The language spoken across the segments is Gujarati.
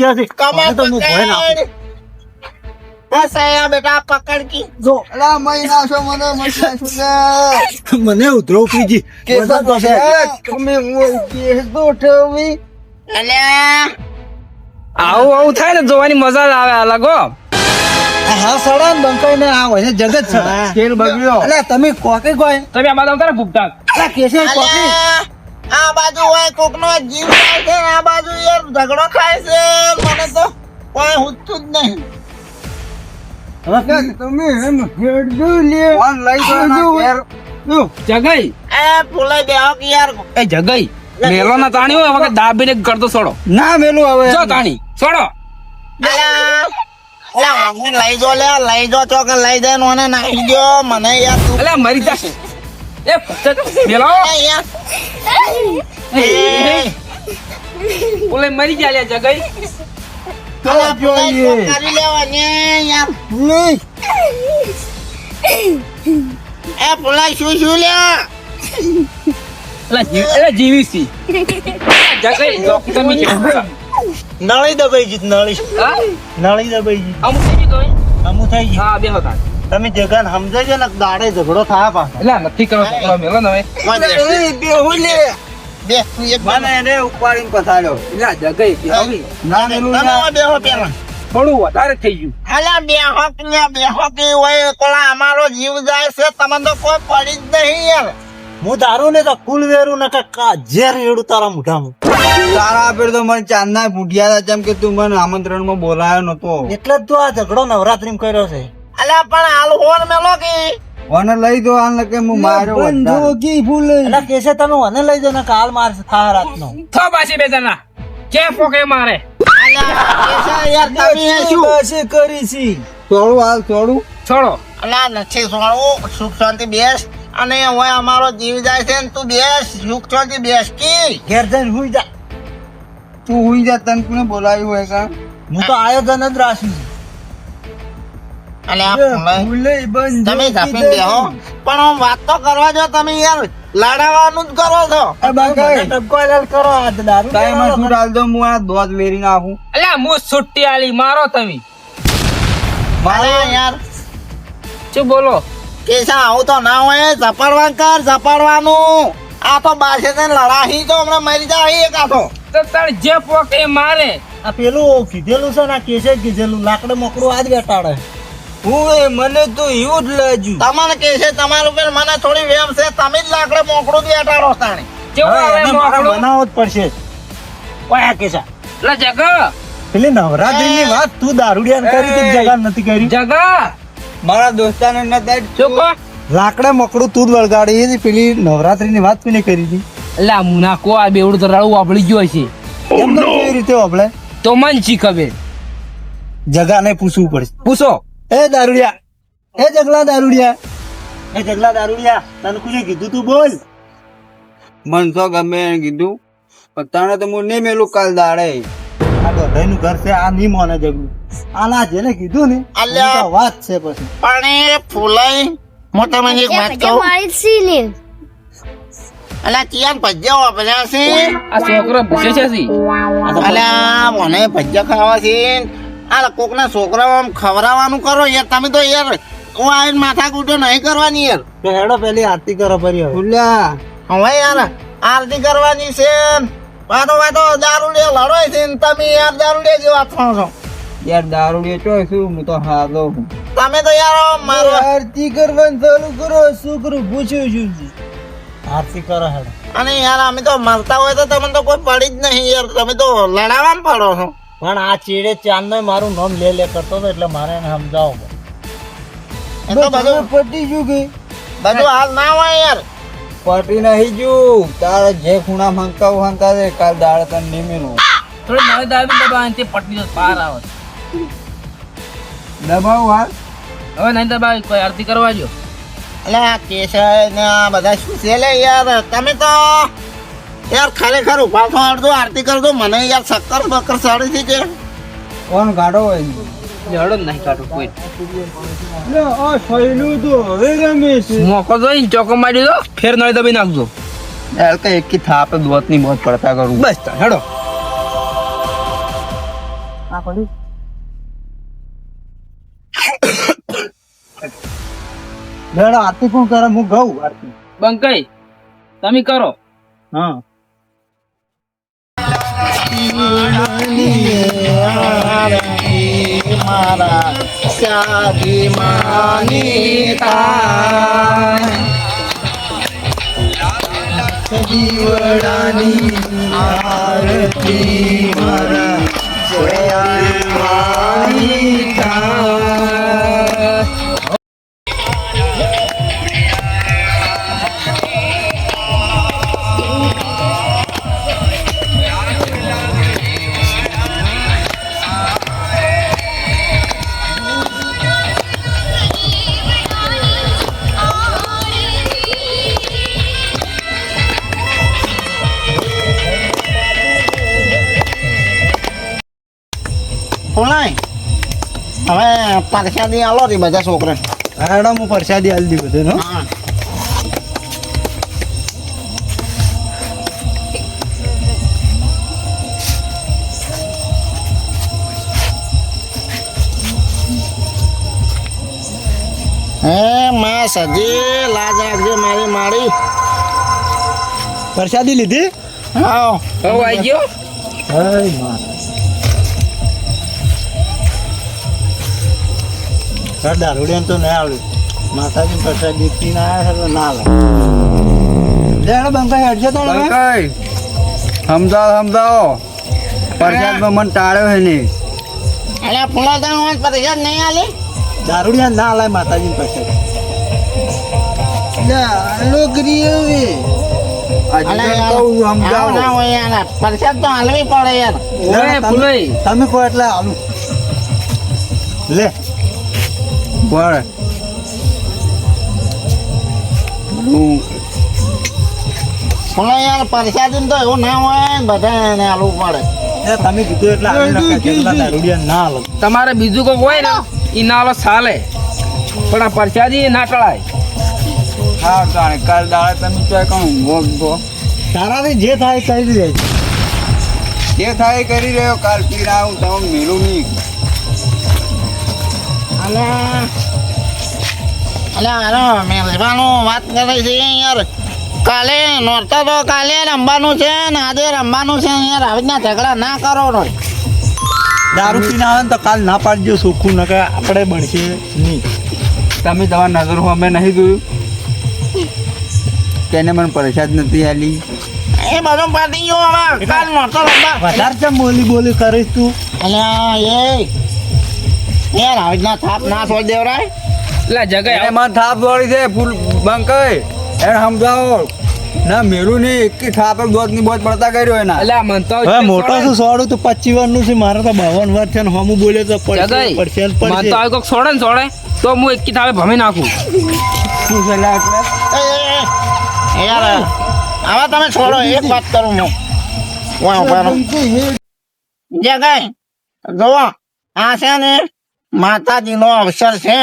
ત્યાંથી કમર તો હું ભોય નાખું. પકડ બસ આયા બેટા પકડ કી. જો. અલા મય નાશો મને મય નાશો મને ઉધરો પીજી. તો છે. તમે હું કેસ તો ઠેવી અલ્યા આવું આવું થાય ને જોવાની મજા જ આવે અલગ હા. સડા ને બંકાઈ ને આ હોય ને જગત સડા તેલ બગડ્યો. અલે તમે કોકે કોઈ? તમે આમાં આવતા ને કેસે કોકે? અલ્યા આ બાજુ હોય કોક નો જીવ જાય છે આ બાજુ યાર ઝઘડો ખાય છે. મને તો કોઈ હુતું જ નહીં. તમે એમ હેડજો લે. ફોન લઈ તો ના જગઈ. એ ફૂલાઈ બેહો કે યાર. એ જગઈ. મેલો ના તાણી હોય વખત દાબીને કરતો છોડો ના મેલું હવે જો તાણી છોડો અલ્યા અલ્યા લઈ જો લે લઈ જો ચોક લઈ જાય મને નાખી દો મને યાર તું એટલે મરી જશે. એ ફક્ત મેલો એ યાર એ, ઓલે મરી ગયા લે જગઈ તો યાર નહીં એ ફૂલાઈ શું શું લે એટલે જીવ- એટલે જીવી સી જગઈ ડોક્ટરની નળી દબાઈ જીત નળી હા નળી દબાઈ જીત અમુક થઈ ગયું અમુ થઈ ગઈ હા બે હતા તમે જગન સમજાજો ને દાડે ઝઘડો થાય પા એટલે નથી કરો છોકરો મેલો ને લે. બે મને એને ઉપાડીને પસાડ્યો એટલે જગઈ ના મેલું તમે ના બેહો પેલા. થોડું વધારે થઈ ગયું. અલ્યા બે હોક ને બે હોકી હોય કોલા અમારો જીવ જાય છે તમને તો કોઈ પડી જ નહીં યાર. હું દારૂ ને તો કુલ વેરું ને કે ઝેર રેડું તારા મોઢામાં. તારા આપેલ તો મને ચાંદના ફૂટ્યા હતા જેમ કે તું મને આમંત્રણમાં બોલાયો નતો. એટલે જ તો આ ઝઘડો નવરાત્રી કર્યો છે. અલ્યા પણ હાલ હોન મેલો કે? વને લઈ દો આને કે હું માર્યો ભૂલ. એટલે કેસે તમે મને લઈ જાઓ ને કાલ મારશે થા રાતનો. થો પાછી બે જણા. કે પોકે મારે? અલ્યા કેસા યાર તમે હે શું? છોડું હાલ છોડું. છોડો અલ્યા નથી સોળવું. સુખ શાંતિ બેસ. અને હવે અમારો જીવ જાય છે ને તું બેસ. સુખ શાંતિ બેસ કી? ઘેર જઈને હુઈ જા. તું હુઈ જા તને કોને બોલાવ્યું હોય કા હું તો આયોજન જ રાખ્યું બંધ તમે ઝાપીને બેહો. પણ હું વાત તો કરવા જો તમે યાર. લાડાવાનું જ કરો છો. એ બાકી ટપકો લાલ કરો આ દારૂ ટાઈમ શું ડાલ દો હું આ દોધ વેરી નાખું. એટલે હું છુટ્ટી આલી મારો તમે. મારે યાર. શું બોલો? કેસા આવું તો ના હોય. ઝપાડવાનું કર ઝપાડવાનું. આ તો બાસે ને લડાહી તો હમણાં મરી જાય એક આ તો તો તાર જે પોકે મારે. આ પેલું કીધેલું છે ને આ કેસે કીધેલું? લાકડે મોકડું આજ બેટાડે હું મને તો એવું જ લાગ્યું. તમને કે છે તમારું ઉપર મને થોડી વેમ છે તમે જ લાકડે મોકળું દે અટાડો તાણી. કેવું આવે એને મારે જ પડશે. ઓય આ કેસા. લે જગ. પેલી નવરાત્રી ની વાત તું દારૂડિયા કરી તી જગા નથી કરી? જગા. મારા દોસ્તાને ન શું ચોકો લાકડે મોકડું તું જ વળગાડી હતી પેલી નવરાત્રી ની વાત કોને કરી હતી? એટલે આ મુનાકો આ બેવડું તો રળું વાપરી ગયો છે એમ તો કેવી રીતે આપણે તો મન શીખવે. જગા જગાને પૂછવું પડશે. પૂછો. એ દારૂડિયા એ જગલા દારૂડિયા. એ જગલા દારૂડિયા તને કુજે કીધું તું બોલ. મન તો ગમે એને કીધું પણ તને તો હું નહીં મેલું કાલ દાડે. આ ગધાઈનું ઘર છે આ નહીં મોને જગલું. આના જેને કીધું ને અલ્યા. વાત છે પછી. પણ એ ફૂલાઈ હું તમને એક વાત કહું? મારી સીલી અલ્યા ચિયાન ભજ્યા વાપર્યા છે. આ છોકરો ભૂસે છે સી અલ્યા મને ભજીયા ખાવા છે. આ કોકના છોકરાઓ આમ ખવડાવવાનું કરો યાર. તમે તો યાર હું આવીને માથા કૂટો નહીં કરવાની યાર. તો હેડો પેલી આરતી કરો ફરી હવે. હવે યાર આરતી કરવાની છે વાતો વાતો દારૂ લે લડો છે ને. તમે યાર દારૂ લે જેવા થો છો. યાર દારૂ ચો છું હું તો હાલો હું તમે તો યાર મારો આરતી કરવાનું ચાલુ કરો. શું કરું? પૂછ્યું છું આરતી કરો હેડો. અને યાર અમે તો મરતા હોય તો તમને તો કોઈ પડી જ નહીં યાર. તમે તો લડાવવામાં પડો છો. પણ આ ચીડે ચાંદ મારું નામ લે લે કરતો હતો એટલે મારે એને સમજાવો એ તો બધું પટી ગયું કે. બધું હાલ ના હોય યાર. પટી નહીં ગયું. તારે જે ખૂણા હંકાવ માંગતા છે કાલ દાળ તન નહીં મેલું. થોડી મારે દાળ દબાવ તે પટી તો પાર આવે. દબાવ હાલ? હવે નહીં દબાવી કોઈ આરતી કરવા જો એટલે આ ને આ બધા શું છે લે યાર? તમે તો યાર ખરેખર ઊભા થો અડધો આરતી કરજો મને યાર શક્કર બક્કર સડી કે? કોણ ગાડો હોય? લડો નહીં કાઢો કોઈ. આ સહેલું તો હવે ગમે છે. મોકો જોઈ ચોકો મારી દો ફેર નઈ દબી નાખજો. યાર કે એક થાપ દોતની મોત પડતા કરું. બસ તાર, હેડો. આરતી કોણ કરે? હું ગઉં આરતી. બંકઈ તમે કરો. હા. marah Sagi manita Jiwadani arti marah Soyal manita પરસાદી આલો રી બધા છોકરા હેડો હું પ્રસાદી આલી દી બધે હા હે માં સજી લાજ રાખજે મારી માળી પ્રસાદી લીધી આવો હવે આવી ગયો હઈ માં ઘર દારૂડિયાને તો નહીં આવડ્યું માતાજી પ્રસાદી ના આવ્યા તો ના આવે. લેડો બંકા હેડજો તો સમજાવો સમજાવો પ્રસાદમાં મન ટાળ્યો હે નહીં. અરે ફૂલા તો હોય પરિષદ નહીં આલે? દારૂડિયા ના આલે માતાજી પ્રસાદ લોકરી હવે યાર તો હાલવી પડે યાર. તમે કહો એટલે આલું લે. હું ફૂલા યાર પરિષદ તો એવું ના હોય બધાને હાલવું પડે. એ તમે કીધું એટલે આલી દારૂડિયા ના આલો તમારે બીજું કોઈ હોય ને એ ના લો ચાલે પણ આ પરસાદી ના ટળાય. હા તાણે કાલ દાડે તમે તો કહું ગો ગો તારાથી જે થાય કરી દે જે થાય કરી રહ્યો કાલ પીરા હું તમે મેળું નહીં. અને અલ્યા હારો મેલવાનું વાત કરે છે યાર. કાલે નોરતા તો કાલે રમવાનું છે ને આજે રમવાનું છે યાર. આવી ઝઘડા ના કરો રોય દારૂ પીને આવે ને તો કાલ ના પાડજો સુખું ન કે આપણે બનશે નહીં. તમે તમારા નજર અમે નહીં જોયું તેને મને પ્રસાદ નથી આલી એ બધું પાડી ગયો હવે. કાલ નોરતો વધારે ચમ બોલી બોલી કરીશ તું? અલ્યા એ યાર આવી રીતના થાપ ના છોડી દેવરાય એટલે જગ્યા એને મને થાપ દોડી છે ફૂલ બંકાઈ એને સમજાવો. ના મેલું નહીં એક થાપ દોતની બોત પડતા કર્યો એના. એટલે મન તો હવે મોટો શું સોડું તો પચીસ વર્ષનું છે મારે તો બાવન વર્ષ છે ને હમું બોલે તો પડશે પડશે ને આવી સોડે ને સોડે તો હું એક થાપે ભમી નાખું. શું છે લા એટલે? એ, એ, એ, યાર હવે તમે છોડો એક વાત કરું હું. વાહ વાહ જે કઈ આ છે ને માતાજીનો અવસર છે.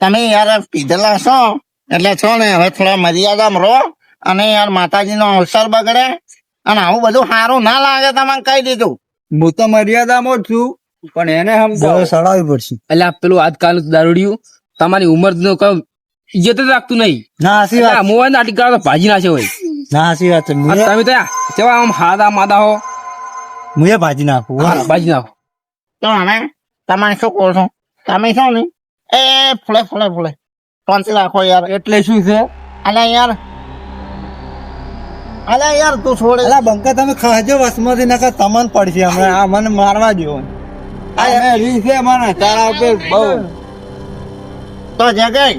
તમે યાર પીધેલા છો. એટલે છો ને હવે થોડા મર્યાદામાં રહો અને યાર માતાજીનો અવસર બગડે. અને આવું બધું સારું ના લાગે તમને કહી દીધું. હું તો મર્યાદામાં જ છું પણ એને સમજાવો. સડાવવી પડશે. એટલે આ પેલું આજકાલ દારૂડિયું તમારી ઉંમર નો કઈ ઇજ્જત જ રાખતું નહીં. ના હાસી વાત. મોબાઈલ ના કરો તો ભાજી નાખે હોય. ના હાસી વાત. તમે તો કેવા આમ હાદા માદા હો? મુએ ભાજી નાખું વાહ. ભાજી નાખો. તો હવે તમારે શું કહો છો? તમે છો ને? એ ફૂલે ફૂલે ફૂલે શાંતિ રાખો યાર. એટલે શું છે? અલ્યા યાર. અલ્યા યાર તું છોડ. અલા બંકા તમે ખાજો વસમાંથી નકા તમને પડશે હમણાં. આ મને મારવા જેવો અમે રી છે મને તારા ઉપર બહુ. તો જગઈ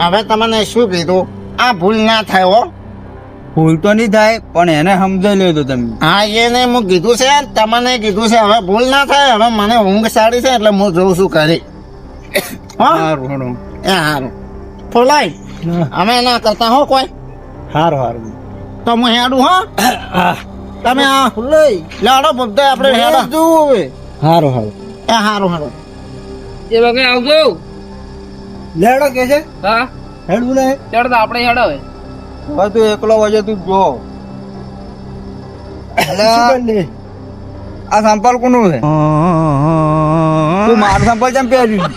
હવે તમને શું કીધું? આ ભૂલ ના થાય હો. ભૂલ તો નહીં થાય પણ એને સમજાઈ લેજો તમે. હા એને હું કીધું છે તમને કીધું છે હવે ભૂલ ના થાય હવે મને ઊંઘ સારી છે એટલે હું જોઉં છું કરી હા? સારું સારું એ સારું ફોલાય. અમે ના કરતા હો કોઈ? સારું સારું તો હું હેડું હો? હા. તમે આ લાડો બધે આપણે હેડો. હારું સારું એ સારું સારું એ વગર આવજો. લેડો કે છે? હા. હેડવું ને. ચડતા આપણે હેડ હવે. હવે તું એકલો વજે તું જો? આ સંપલ કોનું છે? તું મારું સંપલ ચમ પહેર્યું?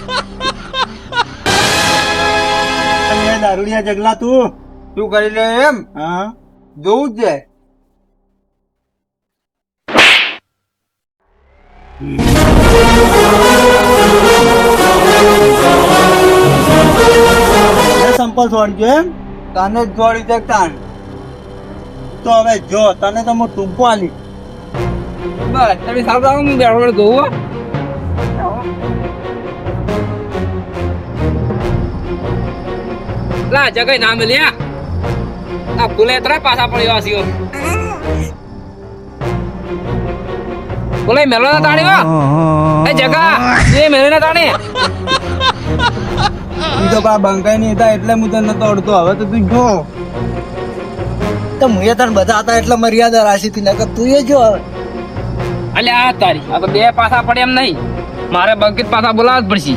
દારૂડિયા જગલા તું. તું કરી લે એમ? હા. જોવું જ છે સંપલ સંપલ છોડજો એમ? તને જ છોડી દે તાન તો હવે જો તને તો હું ટૂંકવાની. આલી બસ તમે સારું આવો હું બેઠો જોઉં. લા જગ્યા ના મળ્યા આ ભૂલે ત્રણ પાછા પડ્યો આસીઓ ફૂલે મેલો ના તાણી હો. એ જગા એ મેલો ના તાણી. તું તો પા બંકાઈ નહીં હતા એટલે હું તને તોડતો હવે તો તું જો. તો હું એ તને બધા હતા એટલે મર્યાદા રાશી થી નકર તું એ જો. હવે અલે આ તારી. આ તો બે પાસા પડે એમ નહીં. મારે બંકિત પાસા બોલાવવા જ પડશે.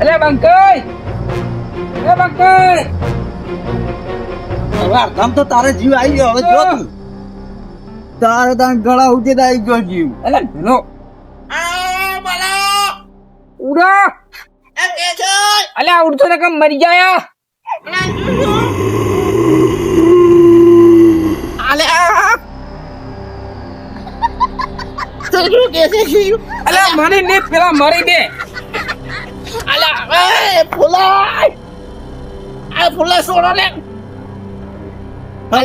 અલે બંકાઈ એ બંકાઈ હવે આમ તો તારે જીવ આવી ગયો. હવે જો તું. તારે તાર ગળા ઉઠી આવી ગયો જીવ. અલે મેલો ઉડા! એ કે છે અલે આ ઉડતો ને કેમ મરી ગયા આલે આ તું શું કે છે શિવ અલે મરી ને પેલા મરી દે અલે એ ફૂલાય આ ફૂલા છોડો ને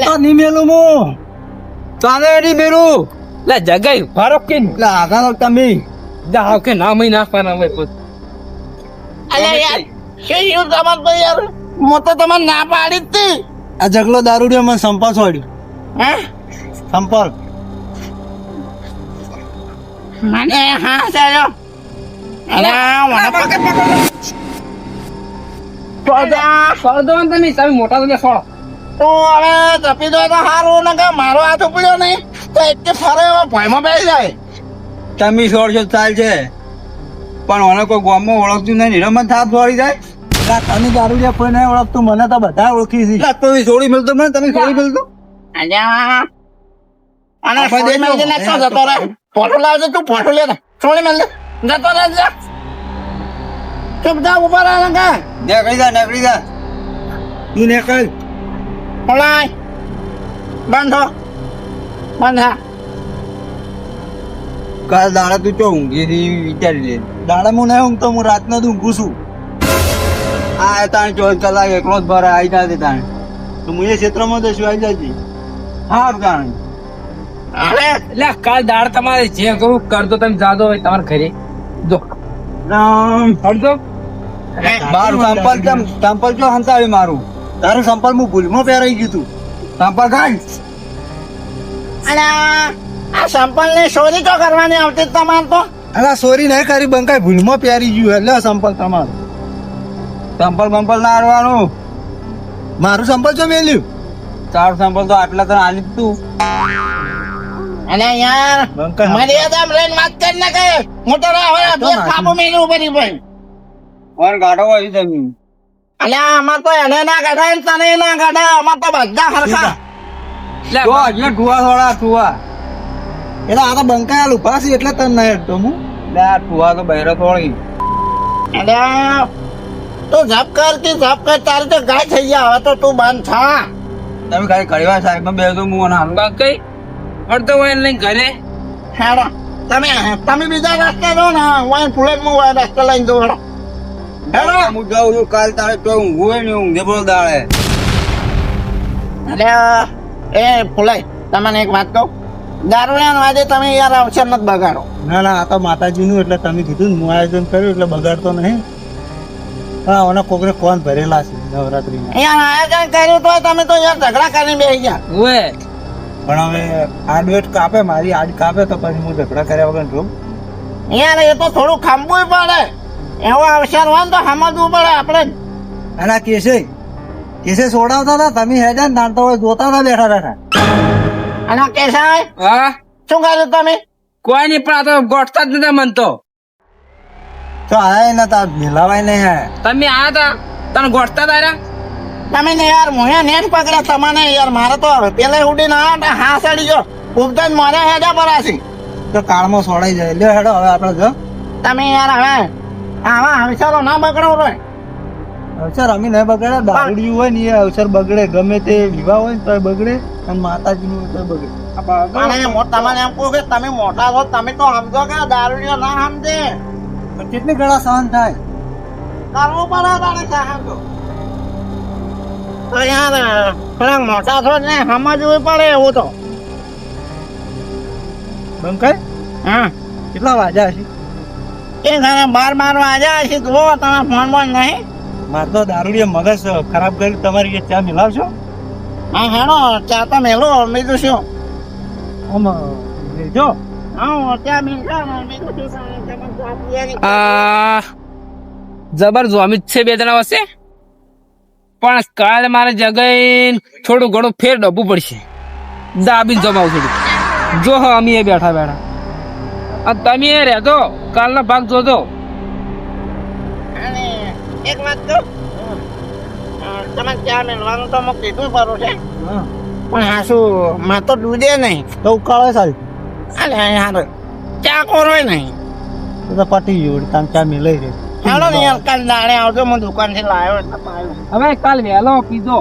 તો નહીં મેલું હું તારે એની બેરું લે જગાઈ ફારો કે એટલે આગળ તમે જાવ કે ના નાખવાના હોય પોત અલે યાર શિવ તમાર તો યાર? મો તો તમારે ના પાડી હતી આ જગલો દારૂડિયો મને સંપલ છોડ્યો હે? સંપલ મને? હા ચાલો તમે તમે મોટા તો સોળ તો હવે તપી દો તો સારું ને કે મારો હાથ ઉપડ્યો નહીં તો એક કે ફરે ભયમાં બેસી જાય. તમે છોડશો તો ચાલ છે પણ મને કોઈ ગામમાં ઓળખતું નહીં રમત થાપ દોડી જાય. આ દારૂ જે કોઈ નહીં ઓળખતું મને તો બધા ઓળખી છે. તમે છોડી મળતો મને તમે છોડી મળતો. અને છોડી દેજો. ને શું જતો રહે? ફોટો લાવજો તું ફોટો લે છોડી મેલજે જતો રહે જા ચૂપચાપ ઊભા રહે ને નીકળી જા નીકળી જા. તું નીકળ. ઓલાય બંધ કાલ દાડા તું ચો ઊંઘી હતી વિચારી લે. દાડા હું નહીં ઊંઘતો હું રાતનો જ ઊંઘું છું. આ તાણે ચોવીસ કલાક એકલો જ ભરે આવી જાય તાણે. તો હું એ ક્ષેત્રમાં જશું આવી જાય સારું તાણે. અરે એટલે કાલ દાડ તમારે જે કરું કરતો તમે જાદો હોય તમારે ઘરે. જો. હડજો મારું સંપલ કેમ? સંપલ જો હંતા આવે મારું? તારું સંપલ હું ભૂલમાં પહેરાઈ ગયું તું. સંપલ કાઢ અને આ સંપલની ચોરી તો કરવાની આવતી જ તમારે તો. અલા સોરી નહીં કરી બંકાઈ ભૂલમાં પહેરી ગયું. એટલે સંપલ તમારું. સંપલ બંપલ ના હારવાનું. મારું સંપલ તો મેલ્યું તારું સંપલ તો આટલા તને આલી તું. અને યાર મર્યાદામાં રહીને વાત કર ના કે હું તો હવે બે ખાપો મેલી ઉભરી ભાઈ ઓર ગાડો આવી જમી અલ્યા આમાં તો એને ના ગાડા તને ના ગાડા આમાં તો બધા હરખા. લે જો એટલે ટુવા થોડા ટુવા એટલે આ તો હાલ ઊભા છે એટલે તને નહીં હટતો હું. આ ટુવા તો બહેરો થોડી. અલ્યા તું ઝાપકાર કર કે ઝાપકાર કર તારી તો ગાય થઈ ગયા હવે તો તું બંધ થા. તમે ખાલી કડવા સાહેબ? માં બેસો હું અને હાલ કઈ? હડતો હોય લઈને ઘરે? હેડો તમે તમે બીજા રસ્તે લો ને હું ફૂલે હું રસ્તે લઈને જઉં હેડો. હેડો. હું જાઉં છું કાલ તારે તો ઊંઘું હોય ને ઊંઘે બોલ દાડે. અલ્યા એ ફૂલાઈ તમને એક વાત કહું? દારૂડિયા આજે તમે યાર અવસર નથી બગાડો. ના ના આ તો માતાજીનું એટલે તમે કીધું ને હું આયોજન કર્યું એટલે બગાડતો નહીં. હા ઓના કોકને કોણ ભરેલા છે નવરાત્રી યાર આયોજન કર્યું તો તમે તો યાર ઝઘડા કરીને બેસી ગયા. ઓએ પણ હવે આડવેટ કાપે મારી આડ કાપે તો પછી હું ઝઘડા કર્યા વગર જોઉં. યાર એ તો થોડું ખાંબવું પડે. એવો અવસર હોય ને તો સમજવું પડે આપણે. એના કેસે કેસે સોડાવતા હતા? તમે હેજા ને તાણ તો જોતા હતા બેઠા બેઠા. અને કેસાય હા? શું કર્યું તમે? કોઈ નહીં પણ આ તો ગોઠતા જ નથી મનતો તો. આયા નતા મિલાવાય નહીં હે તમે આયા તા? તને ગોઠતા તારા તમે ને યાર મોહે ને જ પકડ્યા તમને યાર મારે તો પેલે ઉડીને આવ્યા ને હા સડી ગયો ઉપતા જ મારે હેડા પરાસી તો કાળમાં સોડાઈ જાય. લ્યો હેડો હવે આપણે જો. તમે યાર હવે આવા હંસારો ના બગડો રે અવસર અમે નહીં બગડે દારૂડિયું હોય ને એ અવસર બગડે ગમે તે વિવાહ હોય ને તોય બગડે અને માતાજીનું હોય તોય બગડે. તમને એમ કહું કે તમે મોટા છો તમે તો સમજો કે દારૂડિયો ના સમજે. કેટલી ઘણા સહન થાય? કરવું પડે તારે સહન તો તો યાર થોડાક મોટા છો ને સમજવું પડે એવું તો. હા. કેટલા વાજા હશે? એ ઘરે બાર બાર વાગ્યા હશે જુઓ તમે ફોન બોન નહીં. મારે તો દારૂડિયા મગજ ખરાબ કરી તમારી એ ચા મિલાવશો? હા હેડો ચા તો મેલો તો શું? આમ લેજો. જબર જોમિત છે બે જણા વર્ષે પણ કાલે મારે જગાઈ થોડું ઘણું ફેર ડબવું પડશે. દાબી જમાવું થોડું જો હા અમે બેઠા બેઠા. તમે એ રહેજો કાલનો ભાગ જોજો. એક વાત કહું? તમે ચા મેળવાનું તો મેં કીધું ખરું છે. પણ હા શું માં તો દૂધે નહીં. તો ઉકાળે સારી અલે યાર ચા કોરોય નહીં. તો તો પતી ગયું તમે ચા મિલાઈ રહી. હેડો ને યાર કાલ દાડે આવજો હું દુકાનથી લાવ્યો હવે કાલ વહેલો પીધો